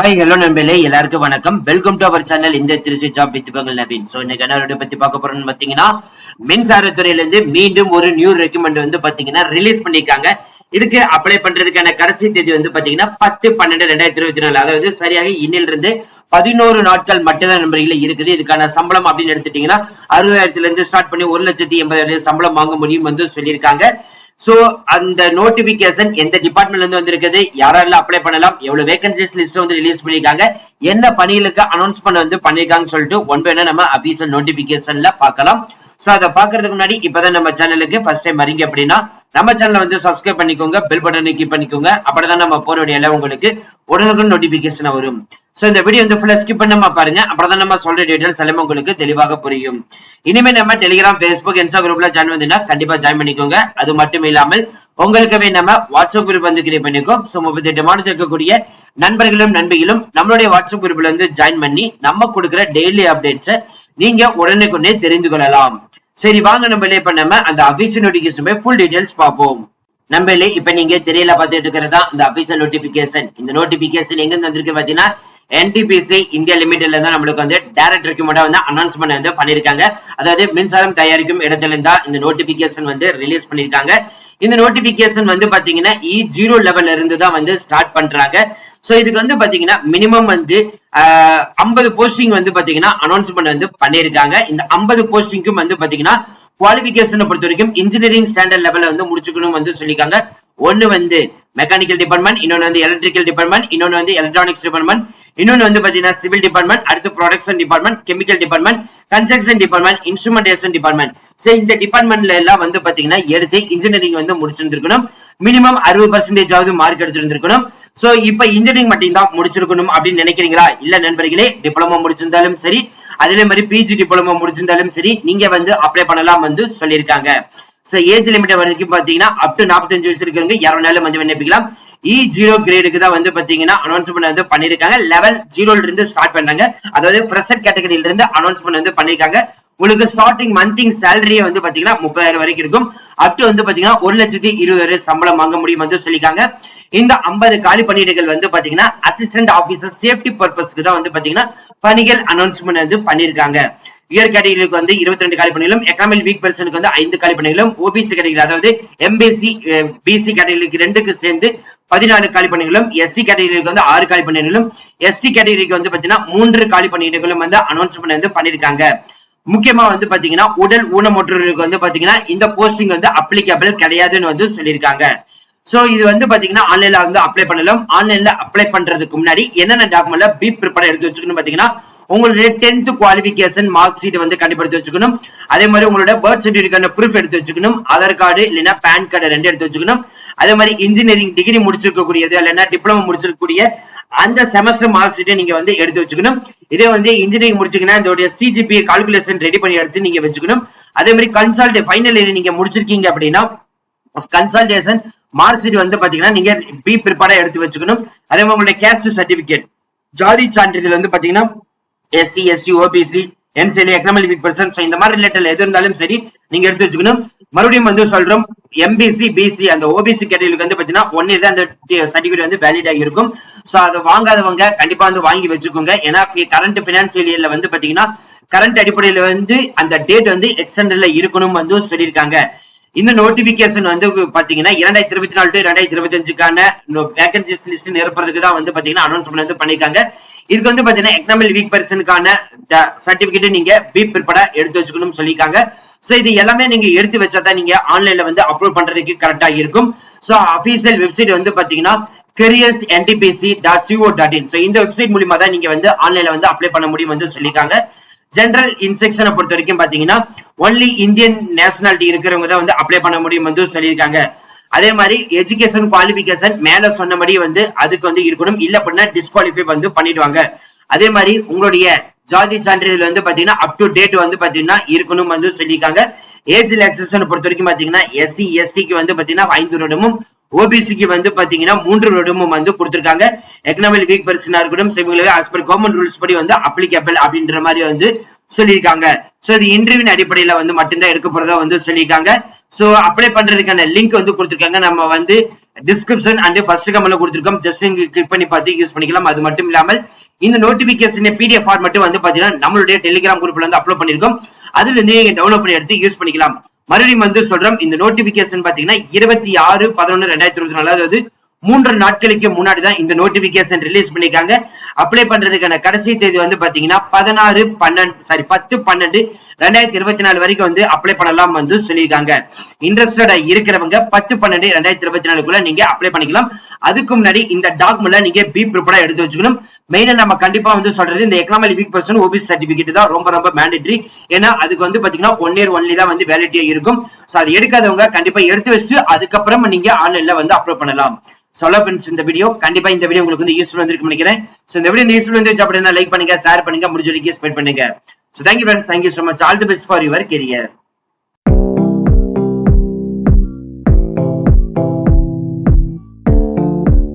Hi hello நண்பர்களே எல்லாருக்கும் வணக்கம். வெல்கம் டு அவர் சேனல் இந்த திருச்சி ஜாப் வித் பகல் நவீன். சோ இன்னைக்கு என்ன பத்தி பார்க்க போறோம்னு பாத்தீங்கன்னா மின்சாரத்துறையில இருந்து மீண்டும் ஒரு நியூ ரெக்கமெண்ட் வந்து பாத்தீங்கன்னா ரிலீஸ் பண்ணிருக்காங்க இதுக்கு அப்ளை பண்றதுக்கான கடைசி தேதி வந்து பாத்தீங்கன்னா பத்து பன்னெண்டு ரெண்டாயிரத்தி இருபத்தி நாலு. அதாவது சரியாக இன்னிலிருந்து பதினோரு நாட்கள் மட்டும்தான் நண்பர்களே இருக்குது. இதுக்கான சம்பளம் அப்படின்னு எடுத்துட்டீங்கன்னா அறுபதாயிரத்துல இருந்து ஸ்டார்ட் பண்ணி ஒரு லட்சத்தி எண்பதாயிரம் சம்பளம் வாங்க முடியும் வந்து சொல்லியிருக்காங்க. சோ அந்த நோட்டிபிகேஷன் எந்த டிபார்ட்மெண்ட்ல இருந்து வந்திருக்குது? யாரெல்லாம் அப்ளை பண்ணலாம்? எவ்வளவு வேகன்சிஸ் லிஸ்ட் வந்து ரிலீஸ் பண்ணிருக்காங்க என்ன பணிகளுக்கு அனௌன்ஸ் பண்ண வந்து பண்ணிருக்காங்கன்னு சொல்லிட்டு ஒன் பை நம்ம அபிஷியல் நோட்டிபிகேஷன்ல பார்க்கலாம். சோ அதை பாக்குறதுக்கு முன்னாடி இப்பதான் நம்ம சேனலுக்கு ஃபர்ஸ்ட் டைம் வரீங்க அப்படின்னா நம்ம சேனலை வந்து சப்ஸ்கிரைப் பண்ணிக்கோங்க பெல் பட்டனை கிளிக் பண்ணிக்கோங்க. அப்பதான் நம்ம போற வீடியோல உங்களுக்கு உடனுக்குடன் நோட்டிபிகேஷன் வரும். சோ இந்த வீடியோ வந்து ஃபுல்லா ஸ்கிப் பண்ணாம பாருங்க. அப்பதான் நம்ம சொல்ற டீடைல்ஸ் எல்லாமே உங்களுக்கு தெளிவாக புரியும். இனிமே நம்ம டெலிகிராம் பேஸ்புக் இன்ஸ்டா குரூப்ல ஜாயின் வந்தீங்கன்னா கண்டிப்பா ஜாயின் பண்ணிக்கோங்க. அது மட்டும் இல்லாமல் உங்களுக்கவே நம்ம வாட்ஸ்அப் குரூப் வந்து கிரியேட் பண்ணிக்கோ சோ முப்பத்தி எட்டு மாநிலத்தில் இருக்கக்கூடிய நண்பர்களும் நண்பிகளும் நம்மளுடைய வாட்ஸ்அப் குரூப்ல வந்து ஜாயின் பண்ணி நம்ம கொடுக்குற டெய்லி அப்டேட்ஸை நீங்க உடனுக்குடனே தெரிந்து கொள்ளலாம். சரி வாங்க நம்ம லே நம்ம அந்த அபிஷியல் நோட்டிபிகேஷன் ஃபுல் டீடைல்ஸ் பார்ப்போம். நம்மளே இப்ப நீங்க திரையில பார்த்துட்டு இருக்கிறதா இந்த அபிஷியல் நோட்டிபிகேஷன் இந்த நோட்டிபிகேஷன் எங்க இருந்து வந்திருக்கு பாத்தீங்கன்னா என்டிபிசி இந்தியா லிமிடெட்ல இருந்து நம்மளுக்கு வந்து டைரக்ட் ரெக்யூமெண்டா வந்து அனௌன்ஸ்மெண்ட் வந்து பண்ணிருக்காங்க. அதாவது மின்சாரம் தயாரிக்கும் இடத்துல இருந்தா இந்த நோட்டிபிகேஷன் வந்து ரிலீஸ் பண்ணிருக்காங்க. இந்த நோட்டிபிகேஷன் வந்து பாத்தீங்கன்னா இ ஜீரோ லெவல்ல இருந்து தான் வந்து ஸ்டார்ட் பண்றாங்க. சோ இதுக்கு வந்து பாத்தீங்கன்னா மினிமம் வந்து ஐம்பது போஸ்டிங் வந்து பாத்தீங்கன்னா அனௌன்ஸ்மெண்ட் வந்து பண்ணிருக்காங்க. இந்த ஐம்பது போஸ்டிங்க்கும் வந்து பாத்தீங்கன்னா குவாலிபிகேஷனை பொறுத்த வரைக்கும் இன்ஜினியரிங் ஸ்டாண்டர்ட் லெவல்ல வந்து முடிச்சுக்கணும் வந்து சொல்லியிருக்காங்க. ஒன்னு வந்து மெக்கானிக்கல் டிபார்ட்மெண்ட் இன்னொன்னு வந்து எலக்ட்ரிக்கல் டிபார்ட்மெண்ட் இன்னொன்னு வந்து எலக்ட்ரானிக்ஸ் டிபார்ட்மெண்ட் இன்னொன்னு வந்து பாத்தீங்கன்னா சிவில் டிபார்ட்மெண்ட் அடுத்து production department chemical department construction department instrumentation department so இந்த டிபார்ட்மெண்ட்ல எல்லாம் வந்து பாத்தீங்கன்னா எடுத்து இன்ஜினியரிங் வந்து முடிச்சிருந்திருக்கணும். மினிமம் அறுபது பர்சன்டேஜ் ஆகுது மார்க் எடுத்திருந்திருக்கணும். சோ இப்ப இன்ஜினியரிங் மட்டும் தான் முடிச்சிருக்கணும் அப்படின்னு நினைக்கிறீங்களா? இல்ல நண்பர்களே டிப்ளமோ முடிச்சிருந்தாலும் சரி அதே மாதிரி பிஜி டிப்ளமோ முடிச்சிருந்தாலும் சரி நீங்க வந்து அப்ளை பண்ணலாம் வந்து சொல்லியிருக்காங்க. சோ ஏஜ் லிமிட் வரைக்கும் பாத்தீங்கன்னா அப் டு நாற்பத்தஞ்சு வயசு இருக்கிறவங்க யாரும் நாளும் வந்து விண்ணப்பிக்கலாம். இ ஜீரோ கிரேடுக்கு தான் வந்து பாத்தீங்கன்னா அனௌன்ஸ்மெண்ட் வந்து பண்ணிருக்காங்க லெவல் ஜீரோல இருந்து ஸ்டார்ட் பண்ணாங்க அதாவது ஃப்ரெஷர் கேட்டகரியில இருந்து அனௌன்ஸ்மெண்ட் வந்து பண்ணிருக்காங்க உங்களுக்கு ஸ்டார்டிங் மந்திங் சேலரியே வந்து பாத்தீங்கன்னா முப்பதாயிரம் வரைக்கும் இருக்கும். அப் டு வந்து பாத்தீங்கன்னா ஒரு லட்சத்தி இருபதாயிரம் சம்பளம் வாங்க முடியும் வந்து சொல்லிருக்காங்க இந்த ஐம்பது காலி பணியிடங்கள் வந்து பாத்தீங்கன்னா அசிஸ்டன்ட் ஆபீசர் சேஃப்டி பர்பஸ்க்கு தான் வந்து பாத்தீங்கன்னா பணிகள் அனௌன்ஸ்மெண்ட் வந்து பண்ணிருக்காங்க உயர் கேட்டகரிகளுக்கு வந்து இருபத்தி ரெண்டு காலி பணிகளும் எக்கனாமிக் வீக் பர்சனுக்கு வந்து ஐந்து காலி பணிகளும் ஓபிசி கேட்டகரி அதாவது எம்பிசி பிசி கேட்டகரிக்கு ரெண்டுக்கு சேர்ந்து பதினாறு காலி பணிகளும் எஸ்சி கேட்டகரிக்கு வந்து ஆறு காலி பணிகளும் எஸ்டி கேட்டகரிக்கு வந்து பாத்தீங்கன்னா மூன்று காலி பணியிடங்களும் வந்து அனௌன்ஸ்மெண்ட் வந்து பண்ணிருக்காங்க முக்கியமா வந்து பாத்தீங்கன்னா உடல் ஊனமுற்றவர்களுக்கு வந்து பாத்தீங்கன்னா இந்த போஸ்டிங் வந்து அப்ளிகபிள் கிடையாதுன்னு வந்து சொல்லியிருக்காங்க. சோ இது வந்து பாத்தீங்கன்னா ஆன்லைன்ல வந்து அப்ளை பண்ணலாம். ஆன்லைன்ல அப்ளை பண்றதுக்கு முன்னாடி என்னென்ன டாக்குமெண்ட்ல பி ப்ரிப்பேர் எடுத்து வச்சுக்கணும் பாத்தீங்கன்னா உங்களுடைய டென்த் குவாலிபிகேஷன் மார்க் ஷீட் வந்து கண்டுபிடித்து வச்சுக்கணும். அதே மாதிரி உங்களோட பர்த் சர்டிபிகேட் ப்ரூஃப் எடுத்து வச்சுக்கணும். ஆதார் கார்டு இல்லைன்னா பேன் கார்டு ரெண்டு எடுத்து வச்சுக்கணும். அதே மாதிரி இன்ஜினியரிங் டிகிரி முடிச்சிருக்கக்கூடியது இல்லைன்னா டிப்ளமோ முடிச்சிருக்கக்கூடிய அந்த செமஸ்டர் மார்க் ஷீட்டை நீங்க வந்து எடுத்து வச்சுக்கணும். இதே வந்து இன்ஜினியரிங் முடிச்சிங்கன்னா இதோடைய சிஜிபி கால்குலேஷன் ரெடி பண்ணி எடுத்து நீங்க வச்சுக்கணும். அதே மாதிரி கன்சல்ட் ஃபைனல் இயர் நீங்க முடிச்சிருக்கீங்க அப்படின்னா கன்சல்டேஷன் மார்க் ஷீட் வந்து பாத்தீங்கன்னா நீங்க பி ப்ரிப்பேரா எடுத்து வச்சுக்கணும். அதே மாதிரி உங்களுடைய கேஸ்ட் சர்டிபிகேட் ஜாதி சான்றிதழ் வந்து பாத்தீங்கன்னா SC ST OBC NCL economic weak person இந்த மாதிரி ரிலேட்டட் எது இருந்தாலும் சரி நீங்க எடுத்து வச்சுக்கணும். மறுபடியும் வந்து சொல்றோம் எம்பிசி பிசி அந்த ஓபிசி கேட்டகரிக்கு வந்து பாத்தீங்கன்னா ஒன் இயர் தான் அந்த சர்டிபிகேட் வந்து வேலிட் ஆகி இருக்கும். சோ அதை வாங்காதவங்க கண்டிப்பா வந்து வாங்கி வச்சுக்கோங்க. ஏன்னா கரண்ட் பினான்சியல் இயர்ல வந்து பாத்தீங்கன்னா கரண்ட் அடிப்படையில வந்து அந்த டேட் வந்து எக்ஸ்டெண்டட்ல இருக்கணும் வந்து சொல்லியிருக்காங்க. இந்த நோட்டிபிகேஷன் வந்து பாத்தீங்கன்னா இரண்டாயிரத்தி இருபத்தி நாலு டு இரண்டாயிரத்தி இருபத்தி அஞ்சுக்கான வேகன்சிஸ் லிஸ்ட் நிரப்புறதுக்கு தான் வந்து பாத்தீங்கன்னா அனௌன்ஸ்மெண்ட் வந்து பண்ணிருக்காங்க இதுக்கு வந்து பாத்தீங்கன்னா எக்கனாமிக் வீக் பர்சனுக்கான சர்டிபிகேட் நீங்க பி பிற்பட எடுத்து வச்சுக்கணும்னு சொல்லியிருக்காங்க. சோ இது எல்லாமே நீங்க எடுத்து வச்சாதான் நீங்க ஆன்லைன்ல வந்து அப்லோட் பண்றதுக்கு கரெக்டா இருக்கும். சோ அபிஷியல் வெப்சைட் வந்து பாத்தீங்கன்னா careers NTPC dot co dot in so இந்த வெப்சைட் மூலியமா தான் நீங்க வந்து ஆன்லைன்ல வந்து அப்ளை பண்ண முடியும் வந்து சொல்லியிருக்காங்க. ஜெனரல் இன்ஸ்ட்ரக்ஷனை பொறுத்த வரைக்கும் பாத்தீங்கன்னா ஒன்லி இந்தியன் நேஷனாலிட்டி இருக்கிறவங்க தான் வந்து அப்ளை பண்ண முடியும் வந்து சொல்லியிருக்காங்க. அதே மாதிரி எஜுகேஷன் குவாலிபிகேஷன் மேல சொன்னபடி வந்து அதுக்கு வந்து இருக்கணும். இல்ல அப்படின்னா டிஸ்குவாலிஃபை வந்து பண்ணிடுவாங்க. அதே மாதிரி உங்களுடைய ஜாதி சான்றிதழ் வந்து பாத்தீங்கன்னா அப் டு டேட் வந்து பாத்தீங்கன்னா இருக்கணும் வந்து சொல்லியிருக்காங்க. ஏஜ் ரிலாக்ஸேஷன் பொறுத்த வரைக்கும் பாத்தீங்கன்னா எஸ்சி எஸ்டிக்கு வந்து பாத்தீங்கன்னா ஐந்து வருடமும் ஓபிசிக்கு வந்து பாத்தீங்கன்னா மூன்று வருடமும் வந்து கொடுத்திருக்காங்க. எக்கனாமிக் வீக் பர்சனா இருக்கட்டும் சிவங்களே ஆஸ் பர் கவர்மெண்ட் ரூல்ஸ் படி வந்து அப்ளிகபிள் அப்படின்ற மாதிரி வந்து சொல்லியிருக்காங்க. சோ இது இன்டர்வியூ அடிப்படையில வந்து மட்டும்தான் எடுக்க போறதா வந்து சொல்லியிருக்காங்க. சோ அப்ளை பண்றதுக்கான லிங்க் வந்து கொடுத்திருக்காங்க. நம்ம வந்து டிஸ்கிரிப்ஷன் அண்ட் ஃபர்ஸ்ட் கமெண்ட்ல கொடுத்துருக்கோம். ஜஸ்ட் நீங்க கிளிக் பண்ணி பார்த்து யூஸ் பண்ணிக்கலாம். அது மட்டும் இல்லாமல் இந்த நோட்டிபிகேஷன் பிடிஎஃப் ஃபார்ம் மட்டும் வந்து பாத்தீங்கன்னா நம்மளுடைய டெலிகிராம் குரூப்ல வந்து அப்லோட் பண்ணிருக்கோம் அதுல இருந்து நீங்க டவுன்லோட் பண்ணி எடுத்து யூஸ் பண்ணிக்கலாம். மறுபடியும் வந்து சொல்றோம் இந்த நோட்டிபிகேஷன் பாத்தீங்கன்னா இருபத்தி ஆறு பதினொன்னு ரெண்டாயிரத்தி இருபத்தி நாலு அதாவது மூன்று நாட்களுக்கு முன்னாடி தான் இந்த நோட்டிபிகேஷன் ரிலீஸ் பண்ணிருக்காங்க அப்ளை பண்றதுக்கான கடைசி தேதி வந்து பாத்தீங்கன்னா பதினாறு பன்னெண்டு சாரி பத்து பன்னெண்டு ரெண்டாயிரத்தி இருபத்தி நாலு வரைக்கும் வந்து அப்ளை பண்ணலாம் வந்து சொல்லியிருக்காங்க. இன்ட்ரெஸ்டடா இருக்கிறவங்க பத்து பன்னெண்டு ரெண்டாயிரத்தி இருபத்தி நாலுக்குள்ள நீங்க அப்ளை பண்ணிக்கலாம். அதுக்கு முன்னாடி இந்த டாக்குமெண்ட்ல நீங்க பி ப்ரிப்பரா எடுத்து வச்சுக்கணும். மெயினா நம்ம கண்டிப்பா வந்து சொல்றது இந்த economic weak person OBC certificate தான் ரொம்ப ரொம்ப மேண்டட்ரி ஏன்னா அதுக்கு வந்து பாத்தீங்கன்னா ஒன் இயர் ஒன்லி தான் வந்து வேலிட்டியா இருக்கும். சோ அது எடுக்காதவங்க கண்டிப்பா எடுத்து வச்சுட்டு அதுக்கப்புறம் நீங்க ஆன்லைன்ல வந்து அப்ளை பண்ணலாம். சொல்ல ஃப்ரெண்ட்ஸ் இந்த வீடியோ கண்டிப்பா இந்த வீடியோ உங்களுக்கு வந்து யூஸ்ஃபுல் வந்திருக்கு நினைக்கிறேன். சோ இந்த வீடியோ யூஸ்ஃபுல் வந்து அப்படின்னா லைக் பண்ணுங்க ஷேர் பண்ணுங்க முடிஞ்ச வரைக்கும் ஸ்பெண்ட் பண்ணுங்க. So thank you friends thank you so much all the best for your career